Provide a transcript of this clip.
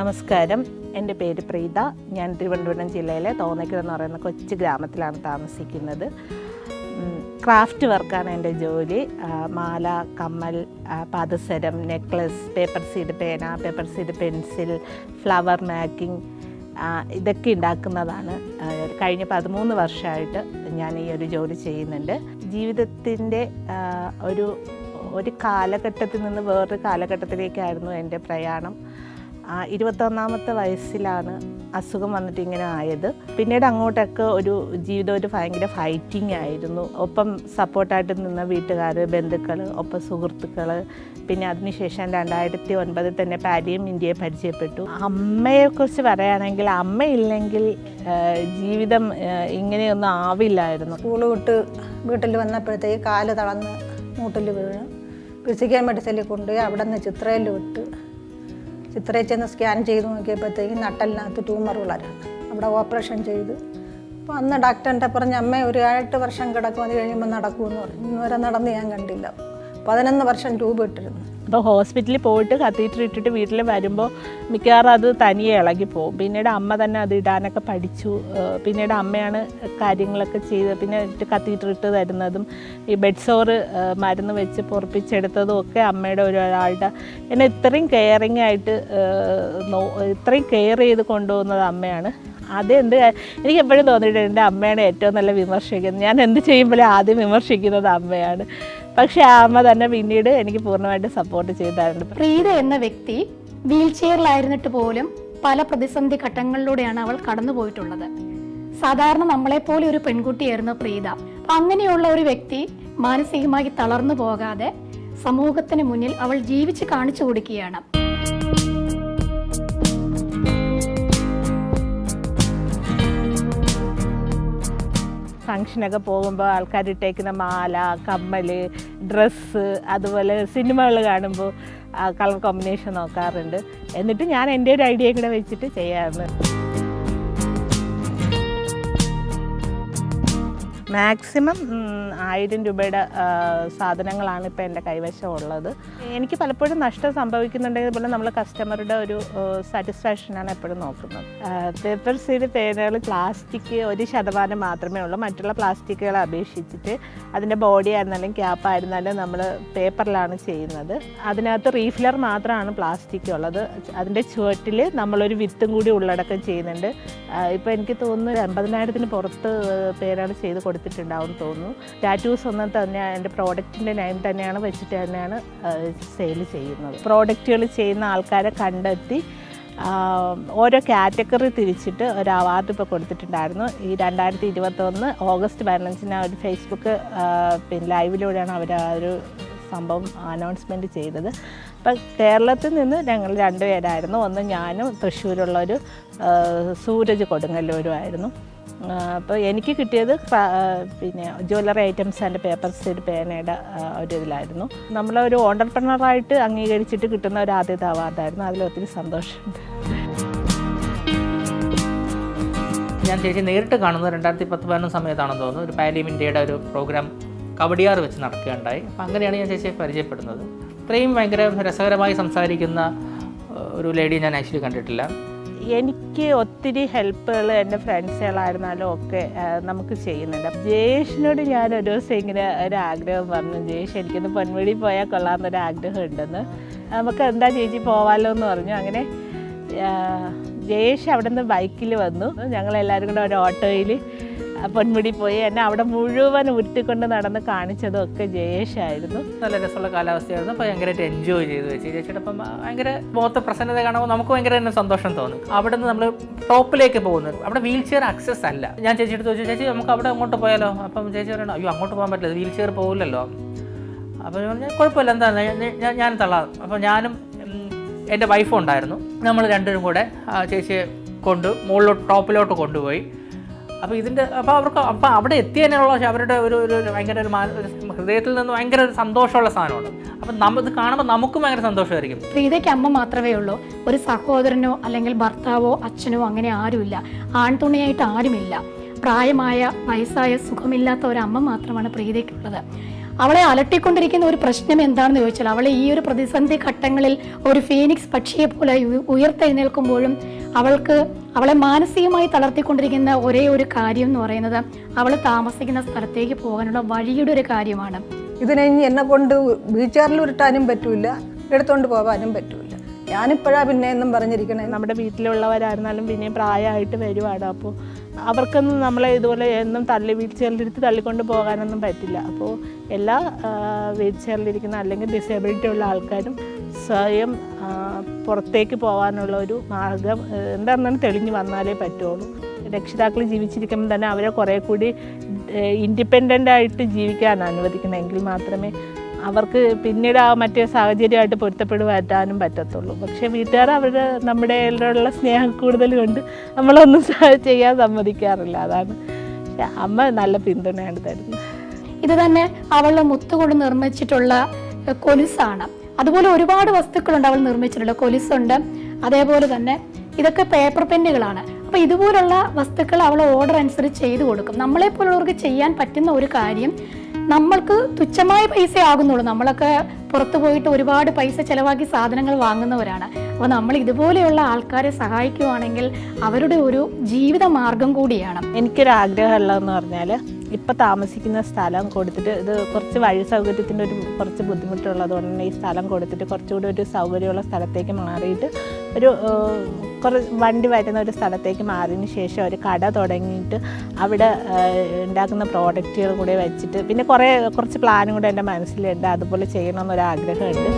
നമസ്കാരം. എന്റെ പേര് പ്രീത. ഞാൻ തിരുവനന്തപുരം ജില്ലയിലെ തോന്നയ്ക്കൽ എന്ന് പറയുന്ന കൊച്ചു ഗ്രാമത്തിലാണ് താമസിക്കുന്നത്. ക്രാഫ്റ്റ് വർക്കാണ് എന്റെ ജോലി. മാല കമ്മൽ പാദസരം നെക്ലസ് പേപ്പർ സീഡ് പേന paper seed pencil flower making ഇതൊക്കെ ഉണ്ടാക്കുന്നതാണ്. കഴിഞ്ഞ പതിമൂന്ന് വർഷമായിട്ട് ഞാൻ ഈ ഒരു ജോലി ചെയ്യുന്നുണ്ട്. ജീവിതത്തിന്റെ ഒരു ഒരു കാലഘട്ടത്തിൽ നിന്ന് വേറൊരു കാലഘട്ടത്തിലേക്കായിരുന്നു എന്റെ പ്രയാണം. ഇരുപത്തൊന്നാമത്തെ വയസ്സിലാണ് അസുഖം വന്നിട്ട് ഇങ്ങനെ ആയത്. പിന്നീട് അങ്ങോട്ടൊക്കെ ഒരു ജീവിതം ഒരു ഭയങ്കര ഫൈറ്റിംഗ് ആയിരുന്നു. ഒപ്പം സപ്പോർട്ടായിട്ട് നിന്ന വീട്ടുകാർ ബന്ധുക്കൾ ഒപ്പം സുഹൃത്തുക്കൾ പിന്നെ അതിനുശേഷം രണ്ടായിരത്തി ഒൻപതിൽ തന്നെ പാരിയും ഇന്ത്യയെ പരിചയപ്പെട്ടു. അമ്മയെക്കുറിച്ച് പറയുകയാണെങ്കിൽ അമ്മയില്ലെങ്കിൽ ജീവിതം ഇങ്ങനെയൊന്നും ആവില്ലായിരുന്നു. സ്കൂൾ വിട്ട് വീട്ടിൽ വന്നപ്പോഴത്തേക്ക് കാൽ തളർന്ന് മൂട്ടിൽ വീണ്. ഫിസിക്കൽ മെഡിസിനിൽ കൊണ്ടുപോയി അവിടെ നിന്ന് ചിത്രയിൽ വിട്ട് ചിത്രയിൽ ചെന്ന് സ്കാൻ ചെയ്ത് നോക്കിയപ്പോഴത്തേക്ക് നട്ടലിനകത്ത് ട്യൂമർ വളരാണ് അവിടെ ഓപ്പറേഷൻ ചെയ്ത്. അപ്പോൾ അന്ന് ഡോക്ടറിന്റെ പറഞ്ഞ അമ്മ ഒരു എട്ട് വർഷം കിടക്കും കഴിയുമ്പോൾ നടക്കുമെന്ന് പറഞ്ഞു. ഇന്നുവരെ നടന്ന് ഞാൻ കണ്ടില്ല. പതിനൊന്ന് വർഷം ട്യൂബ് ഇട്ടിരുന്നു. അപ്പോൾ ഹോസ്പിറ്റലിൽ പോയിട്ട് കത്തീറ്റർ ഇട്ടിട്ട് വീട്ടിൽ വരുമ്പോൾ മിക്കവാറും അത് തനിയെ ഇളകി പോകും. പിന്നീട് അമ്മ തന്നെ അത് ഇടാനൊക്കെ പഠിച്ചു. പിന്നീട് അമ്മയാണ് കാര്യങ്ങളൊക്കെ ചെയ്ത് പിന്നെ കത്തീറ്റർ ഇട്ട് തരുന്നതും ഈ ബെഡ് സോറ് മരുന്ന് വെച്ച് പൊറപ്പിച്ചെടുത്തതും ഒക്കെ അമ്മയുടെ ഒരാളുടെ എന്നെ ഇത്രയും കെയറിങ് ആയിട്ട് ഇത്രയും കെയർ ചെയ്ത് കൊണ്ടുപോകുന്നത് അമ്മയാണ്. അതെന്ത് എനിക്ക് എപ്പോഴും തോന്നിയിട്ടുണ്ട് എന്റെ അമ്മയാണ് ഏറ്റവും നല്ല വിമർശിക്കുന്നത് ഞാൻ എന്ത് ചെയ്യുമ്പോഴും ആദ്യം വിമർശിക്കുന്നത് അമ്മയാണ്. പക്ഷേ ആ അമ്മ തന്നെ പിന്നീട് എനിക്ക് പൂർണമായിട്ട് സപ്പോർട്ട് ചെയ്തായിരുന്നു പ്രീത എന്ന വ്യക്തി വീൽ ചെയറിലായിരുന്നിട്ട് പോലും പല പ്രതിസന്ധി ഘട്ടങ്ങളിലൂടെയാണ് അവൾ കടന്നു പോയിട്ടുള്ളത് സാധാരണ നമ്മളെ നമ്മളെപ്പോലെ ഒരു പെൺകുട്ടിയായിരുന്നു പ്രീത. അങ്ങനെയുള്ള ഒരു വ്യക്തി മാനസികമായി തളർന്നു പോകാതെ സമൂഹത്തിന് മുന്നിൽ അവൾ ജീവിച്ച് കാണിച്ചു കൊടുക്കുകയാണ്. ഫങ്ഷനൊക്കെ പോകുമ്പോൾ ആൾക്കാർ ഇട്ടേക്കുന്ന മാല കമ്മൽ ഡ്രസ്സ് അതുപോലെ സിനിമകൾ കാണുമ്പോൾ കളർ കോമ്പിനേഷൻ നോക്കാറുണ്ട്. എന്നിട്ട് ഞാൻ എന്റെ ഒരു ഐഡിയ കൂടെ വെച്ചിട്ട് ചെയ്യാറുണ്ട്. മാക്സിമം ആയിരം രൂപയുടെ സാധനങ്ങളാണ് ഇപ്പോൾ എന്റെ കൈവശം ഉള്ളത് എനിക്ക് പലപ്പോഴും നഷ്ടം സംഭവിക്കുന്നുണ്ടെങ്കിൽ പോലും നമ്മൾ കസ്റ്റമറുടെ ഒരു സാറ്റിസ്ഫാക്ഷനാണ് എപ്പോഴും നോക്കുന്നത്. പേപ്പർ സീഡ് പേനകൾ പ്ലാസ്റ്റിക് ഒരു ശതമാനം മാത്രമേ ഉള്ളൂ. മറ്റുള്ള പ്ലാസ്റ്റിക്കുകളെ അപേക്ഷിച്ചിട്ട് അതിന്റെ ബോഡി ആയിരുന്നാലും ക്യാപ്പ് ആയിരുന്നാലും നമ്മൾ പേപ്പറിലാണ് ചെയ്യുന്നത്. അതിനകത്ത് റീഫിലർ മാത്രമാണ് പ്ലാസ്റ്റിക് ഉള്ളത്. അതിന്റെ ചുവട്ടിൽ നമ്മളൊരു വിത്തും കൂടി ഉള്ളടക്കം ചെയ്യുന്നുണ്ട്. ഇപ്പോൾ എനിക്ക് തോന്നുന്നു ഒരു എൺപതിനായിരത്തിന് പുറത്ത് പേരാണ് ചെയ്ത് കൊടുത്തിട്ടുണ്ടാവും തോന്നുന്നു. ടാറ്റൂസ് ഒന്നും തന്നെ എന്റെ പ്രോഡക്റ്റിന്റെ നെയിം തന്നെയാണ് വെച്ചിട്ട് തന്നെയാണ് സെയിൽ ചെയ്യുന്നത്. പ്രോഡക്റ്റുകൾ ചെയ്യുന്ന ആൾക്കാരെ കണ്ടെത്തി ഓരോ കാറ്റഗറി തിരിച്ചിട്ട് ഒരു അവാർഡ് ഇപ്പോൾ കൊടുത്തിട്ടുണ്ടായിരുന്നു. ഈ രണ്ടായിരത്തി ഇരുപത്തൊന്ന് ഓഗസ്റ്റ് പതിനഞ്ചിന് ഒരു ഫേസ്ബുക്ക് പിന്നെ ലൈവിലൂടെയാണ് അവർ ആ ഒരു സംഭവം അനൗൺസ്മെന്റ് ചെയ്തത്. അപ്പം കേരളത്തിൽ നിന്ന് ഞങ്ങൾ രണ്ടുപേരായിരുന്നു. ഒന്ന് ഞാനും തൃശ്ശൂരുള്ളൊരു സൂരജ് കൊടുങ്ങല്ലൂരുമായിരുന്നു. അപ്പോൾ എനിക്ക് കിട്ടിയത് പിന്നെ ജ്വല്ലറി ഐറ്റംസ് ആൻഡ് പേപ്പർ ഒരു പേനയുടെ ഒരു ഇതിലായിരുന്നു. നമ്മളൊരു ഓണ്ടർപ്രണറായിട്ട് അംഗീകരിച്ചിട്ട് കിട്ടുന്ന ഒരു ആദ്യത്തെ അവാർഡായിരുന്നു. അതിലൊത്തിരി സന്തോഷമുണ്ട്. ഞാൻ ചേച്ചി നേരിട്ട് കാണുന്നത് രണ്ടായിരത്തി പത്ത് പതിനൊന്ന് സമയത്താണെന്ന് തോന്നുന്നു. ഒരു പാലിയം ഇന്ത്യയുടെ ഒരു പ്രോഗ്രാം കബഡിയാർ വെച്ച് നടക്കുകയുണ്ടായി. അപ്പം അങ്ങനെയാണ് ഞാൻ ചേച്ചിയെ പരിചയപ്പെടുന്നത്. ഇത്രയും ഭയങ്കര രസകരമായി സംസാരിക്കുന്ന ഒരു ലേഡിയെ ഞാൻ ആക്ച്വലി കണ്ടിട്ടില്ല. എനിക്ക് ഒത്തിരി ഹെൽപ്പുകൾ എന്റെ ഫ്രണ്ട്സുകളായിരുന്നാലും ഒക്കെ നമുക്ക് ചെയ്യുന്നുണ്ട്. ജയേഷിനോട് ഞാൻ ഒരു ദിവസം ഇങ്ങനെ ഒരു ആഗ്രഹം പറഞ്ഞു. ജയേഷ് എനിക്കൊന്ന് പൊന്മുടി പോയാൽ കൊള്ളാമെന്നൊരു ആഗ്രഹം ഉണ്ടെന്ന് നമുക്ക് എന്താ ചേച്ചി പോവാലോ എന്ന് പറഞ്ഞു. അങ്ങനെ ജയേഷ് അവിടെ നിന്ന് ബൈക്കിൽ വന്നു. ഞങ്ങളെല്ലാവരും കൂടെ ഒരു ഓട്ടോയിൽ പൊന്മുടി പോയി. എന്നെ അവിടെ മുഴുവൻ ഉരുട്ടിക്കൊണ്ട് നടന്ന് കാണിച്ചതും ഒക്കെ ജയേഷായിരുന്നു. നല്ല രസമുള്ള കാലാവസ്ഥയായിരുന്നു. ഭയങ്കരമായിട്ട് എൻജോയ് ചെയ്തു വെച്ച്. ചേച്ചിയുടെ അപ്പം ഭയങ്കര മുഖത്ത് പ്രസന്നത കാണുമ്പോൾ നമുക്ക് ഭയങ്കര തന്നെ സന്തോഷം തോന്നും. അവിടെ നിന്ന് നമ്മൾ ടോപ്പിലേക്ക് പോകുന്നത്. അവിടെ വീൽ ചെയർ അക്സസ് അല്ല. ഞാൻ ചേച്ചിയുടെ ചോദിച്ചു ചേച്ചി നമുക്ക് അവിടെ അങ്ങോട്ട് പോയാലോ? അപ്പം ചേച്ചി പറയണം അയ്യോ അങ്ങോട്ട് പോകാൻ പറ്റില്ല. വീൽ ചെയർ പോകില്ലല്ലോ അപ്പോൾ ഞാൻ പറഞ്ഞു കുഴപ്പമില്ല. എന്താ? ഞാൻ- തള്ളാം. അപ്പോൾ ഞാനും എന്റെ വൈഫും ഉണ്ടായിരുന്നു. നമ്മൾ രണ്ടുപേരും കൂടെ ചേച്ചിയെ കൊണ്ട് മുകളിലോട്ട് ടോപ്പിലോട്ട് കൊണ്ടുപോയി. അപ്പോൾ ഇതിന്റെ അപ്പോൾ അവർക്ക് അപ്പോൾ അവിടെ എത്തിയതിനുള്ള അവരുടെ ഒരു ഒരു ഭയങ്കര ഒരു ഹൃദയത്തിൽ നിന്ന് ഭയങ്കര ഒരു സന്തോഷമുള്ള സാധനമാണ്. അപ്പം നമ്മൾ ഇത് കാണുമ്പോൾ നമുക്കും ഭയങ്കര സന്തോഷമായിരിക്കും. പ്രീതയ്ക്ക് അമ്മ മാത്രമേ ഉള്ളൂ. ഒരു സഹോദരനോ അല്ലെങ്കിൽ ഭർത്താവോ അച്ഛനോ അങ്ങനെ ആരുമില്ല. ആൺതുണയായിട്ട് ആരുമില്ല. പ്രായമായ വയസ്സായ സുഖമില്ലാത്ത ഒരു അമ്മ മാത്രമാണ് പ്രീതയ്ക്കുള്ളത്. അവളെ അലട്ടിക്കൊണ്ടിരിക്കുന്ന ഒരു പ്രശ്നം എന്താണെന്ന് ചോദിച്ചാൽ അവളെ ഈ ഒരു പ്രതിസന്ധി ഘട്ടങ്ങളിൽ ഒരു ഫീനിക്സ് പക്ഷിയെ പോലെ ഉയർത്തെഴുന്നേൽക്കുമ്പോഴും അവൾക്ക് അവളെ മാനസികമായി തളർത്തിക്കൊണ്ടിരിക്കുന്ന ഒരേ ഒരു കാര്യം എന്ന് പറയുന്നത് അവൾ താമസിക്കുന്ന സ്ഥലത്തേക്ക് പോകാനുള്ള വഴിയുടെ ഒരു കാര്യമാണ്. ഇതിനെ എന്നെ കൊണ്ട് വീൽ ഉരുട്ടാനും പറ്റൂല എടുത്തോണ്ട് പോകാനും പറ്റൂല. ഞാനിപ്പോഴാ പിന്നെ എന്നും പറഞ്ഞിരിക്കണേ. നമ്മുടെ വീട്ടിലുള്ളവരായിരുന്നാലും പിന്നെ പ്രായമായിട്ട് വരുവാണ് അപ്പോൾ അവർക്കൊന്നും നമ്മളെ ഇതുപോലെ എന്നും തള്ളി വീൽ ചെയറിലിരുത്തി തള്ളിക്കൊണ്ട് പോകാനൊന്നും പറ്റില്ല. അപ്പോൾ എല്ലാ വീൽ ചെയറിലിരിക്കുന്ന അല്ലെങ്കിൽ ഡിസേബിലിറ്റി ഉള്ള ആൾക്കാരും സ്വയം പുറത്തേക്ക് പോകാനുള്ള ഒരു മാർഗം എന്താണെന്ന് തെളിഞ്ഞു വന്നാലേ പറ്റുള്ളൂ. രക്ഷിതാക്കൾ ജീവിച്ചിരിക്കുമ്പോൾ തന്നെ അവരെ കുറേ കൂടി ഇൻഡിപെൻഡന്റ് ആയിട്ട് ജീവിക്കാൻ അനുവദിക്കണമെങ്കിൽ മാത്രമേ അവർക്ക് പിന്നീട് ആ മറ്റേ സാഹചര്യമായിട്ട് പൊരുത്തപ്പെടുവാറ്റാനും പറ്റത്തുള്ളൂ. പക്ഷെ വീട്ടുകാർ അവരുടെ നമ്മുടെ ഉള്ള സ്നേഹം കൂടുതൽ കൊണ്ട് നമ്മളൊന്നും ചെയ്യാൻ സമ്മതിക്കാറില്ല. അതാണ് അമ്മ നല്ല പിന്തുണയാണ് തരുന്നത്. ഇത് തന്നെ അവളുടെ മുത്തുകൊണ്ട് നിർമ്മിച്ചിട്ടുള്ള കൊലുസാണ്. അതുപോലെ ഒരുപാട് വസ്തുക്കളുണ്ട് അവൾ നിർമ്മിച്ചിട്ടുള്ള. കൊലുസുണ്ട്. അതേപോലെ തന്നെ ഇതൊക്കെ പേപ്പർ പെന്നുകളാണ് അപ്പൊ ഇതുപോലുള്ള വസ്തുക്കൾ അവൾ ഓർഡർ അനുസരിച്ച് ചെയ്തു കൊടുക്കും. നമ്മളെ പോലുള്ളവർക്ക് ചെയ്യാൻ പറ്റുന്ന ഒരു കാര്യം നമ്മൾക്ക് തുച്ഛമായ പൈസ ആകുന്നുള്ളൂ നമ്മളൊക്കെ പുറത്തു പോയിട്ട് ഒരുപാട് പൈസ ചിലവാക്കി സാധനങ്ങൾ വാങ്ങുന്നവരാണ്. അപ്പോൾ നമ്മൾ ഇതുപോലെയുള്ള ആൾക്കാരെ സഹായിക്കുവാണെങ്കിൽ അവരുടെ ഒരു ജീവിത മാർഗം കൂടിയാണ്. എനിക്കൊരു ആഗ്രഹമുള്ളതെന്ന് പറഞ്ഞാൽ ഇപ്പം താമസിക്കുന്ന സ്ഥലം കൊടുത്തിട്ട് ഇത് കുറച്ച് വഴി സൗകര്യത്തിന്റെ ഒരു കുറച്ച് ബുദ്ധിമുട്ടുള്ളത് കൊണ്ട് ഈ സ്ഥലം കൊടുത്തിട്ട് കുറച്ചുകൂടി ഒരു സൗകര്യമുള്ള സ്ഥലത്തേക്ക് മാറിയിട്ട് ഒരു ഏഹ്, കുറേ വണ്ടി വരുന്ന ഒരു സ്ഥലത്തേക്ക് മാറിയതിന് ശേഷം ഒരു കട തുടങ്ങിയിട്ട് അവിടെ ഉണ്ടാക്കുന്ന പ്രോഡക്റ്റുകൾ കൂടെ വെച്ചിട്ട് പിന്നെ കുറേ കുറച്ച് പ്ലാനും കൂടെ എന്റെ മനസ്സിലുണ്ട്. അതുപോലെ ചെയ്യണമെന്നൊരു ആഗ്രഹമുണ്ട്